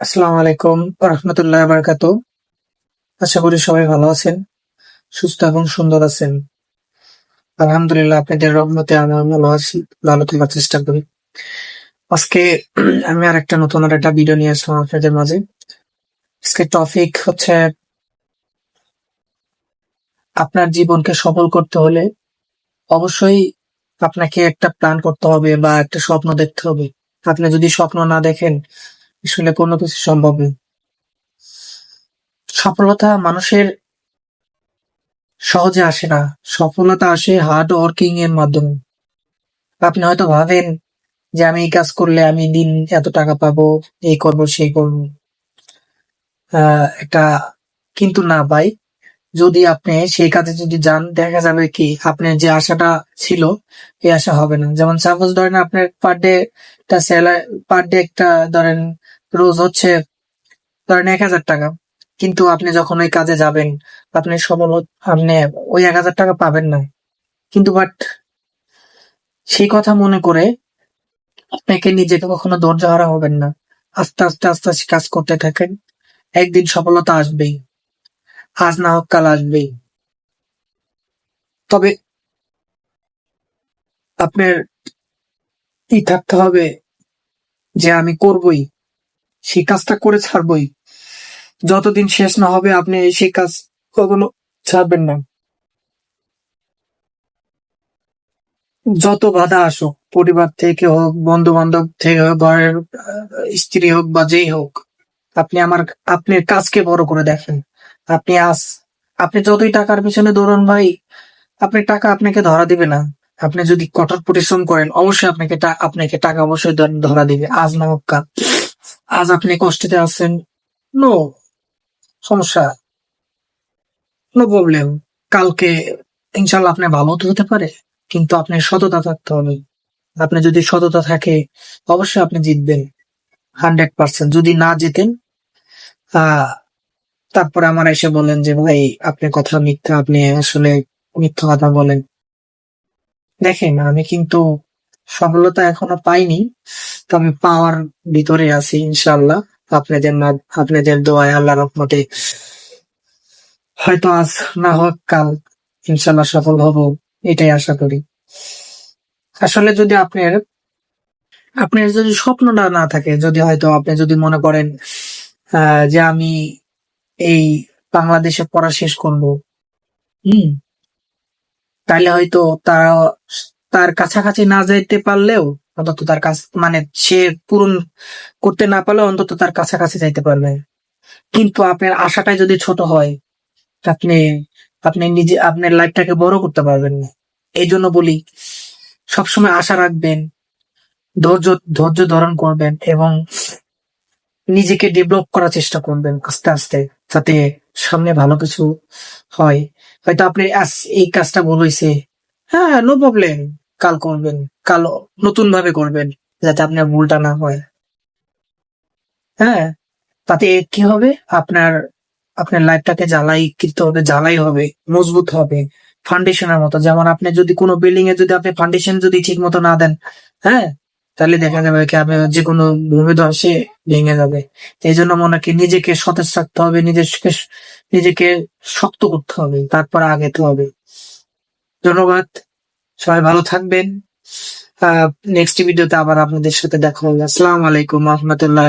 আসসালামু আলাইকুম রহমতুল্লাহ বারকাত আশা করি সবাই ভালো আছেন, সুস্থ এবং সুন্দর আছেন। আলহামদুলিল্লাহ, আপনাদের রহমতে আমি ভালো আছি, ভালো থাকার চেষ্টা করি। আজকে আমি আর একটা নতুন আর একটা ভিডিও নিয়ে আসলাম আপনাদের মাঝে। আজকে টপিক হচ্ছে আপনার জীবনকে সফল করতে হলে অবশ্যই আপনাকে একটা প্ল্যান করতে হবে বা একটা স্বপ্ন দেখতে হবে। আপনি যদি স্বপ্ন না দেখেন আসলে কোনো কিছু সম্ভব নেই। সফলতা মানুষের সহজে আসে না। সফলতা আসে হার্ড ওয়ার্কিং এর মাধ্যমে। আপনি হয়তো ভাবেন যে আমি এই কাজ করলে আমি দিন এত টাকা পাবো, এই করব, সেই করব। একটা কিন্তু না ভাই। যদি আপনি সেই কাজে যদি যান, দেখা যাবে কি আপনার যে আশাটা ছিল, এই আশা হবে না। যেমন সাপোজ ধরেন আপনার পার ডে একটা স্যালারি পার ডে একটা ধরেন রোজ হচ্ছে ধরেন এক হাজার টাকা। কিন্তু আপনি যখন ওই কাজে যাবেন, আপনি সফল হ- আপনি ওই এক হাজার টাকা পাবেন না। কিন্তু বাট সেই কথা মনে করে আপনাকে নিজেকে কখনো ধৈর্য হারা হবেন না। আস্তে আস্তে আস্তে আস্তে কাজ করতে থাকেন। একদিন সফলতা আসবেই। আজ না হোক, কাল আসবেই। তবে আপনার ই থাকতে হবে যে আমি করবই। সেই কাজটা করে ছাড়বই। যতদিন শেষ না হবে, আপনি সেই কাজ কখনো ছাড়বেন না। যত বাধা আসুক, পরিবার থেকে হোক বন্ধু বান্ধব থেকে হোক, ঘরের স্ত্রী হোক বা যেই হোক, আপনি আমার আপনার কাজকে বড় করে দেখেন। আপনি আজ আপনি যতই টাকার পিছনে দৌড়ান ভাই, আপনি টাকা আপনাকে ধরা দিবে না। আপনি যদি কঠোর পরিশ্রম করেন, অবশ্যই আপনাকে আপনাকে টাকা অবশ্যই ধরা দিবে। আজ না হোক কাল। আজ আপনি কষ্টতে আছেন? নো, সমস্যা। No problem. কালকে ইনশাল্লাহ আপনি ভালো তো হতে পারে, কিন্তু আপনার সততা থাকতে হবে। আপনি যদি সততা থাকে, অবশ্যই আপনি জিতবেন। Hundred percent. যদি না জিতেন তারপরে আমার এসে বলেন যে, ভাই, আপনি কথা মিথ্যা, আপনি আসলে মিথ্যা কথা বলেন। দেখেন, আমি কিন্তু সফলতা এখনও পাইনি। তবে পাওয়ার ভিতরে আছি ইনশাল্লাহ আপনাদের আপনাদের দোয়ায় আল্লাহ রহমতে হয়তো আজ না হোক, কাল ইনশাল্লাহ সফল হব, এটাই আশা করি। আসলে যদি আপনার আপনার যদি স্বপ্নটা না থাকে, যদি হয়তো আপনি যদি মনে করেন যে আমি এই বাংলাদেশে পড়া শেষ করব, হুম, তাইলে হয়তো তারা, তার কাছাকাছি না যাইতে পারলেও অন্তত তার কাছ মানে সে পূরণ করতে না পারলেও অন্তত তার কাছাকাছি যাইতে পারবে। কিন্তু আপনার আশাটাই যদি ছোট হয় আপনি আপনি নিজে, আপনার লাইফটাকে বড় করতে পারবেন না। এই জন্য বলি, সবসময় আশা রাখবেন, ধৈর্য ধৈর্য ধারণ করবেন এবং নিজেকে ডেভেলপ করার চেষ্টা করবেন আস্তে আস্তে, যাতে সামনে ভালো কিছু হয়। হয়তো আপনি এই কাজটা ভুল হয়েছে হ্যাঁ নো প্রবলেম কাল করবেন, কাল নতুন ভাবে করবেন, যাতে আপনার ভুলটা না হয়। হ্যাঁ তাতে কি হবে? আপনার আপনার লাইফটাকে জ্বালাই হবে জ্বালাই হবে, মজবুত হবে, ফাউন্ডেশনের মতো। যেমন আপনি যদি কোনো বিল্ডিং এ যদি আপনি ফাউন্ডেশন যদি ঠিক মতো না দেন হ্যাঁ তাহলে দেখা যাবে কি আপনি যে কোনো ভূমিধসে ভেঙে যাবে। এই জন্য মনে কি নিজেকে সতেজ রাখতে হবে, নিজেকে নিজেকে শক্ত করতে হবে, তারপর আগেতে হবে। ধন্যবাদ। সবাই ভালো থাকবেন। নেক্সট ভিডিওতে আবার আপনাদের সাথে দেখা হবে। আসসালামু আলাইকুম রহমতুল্লাহ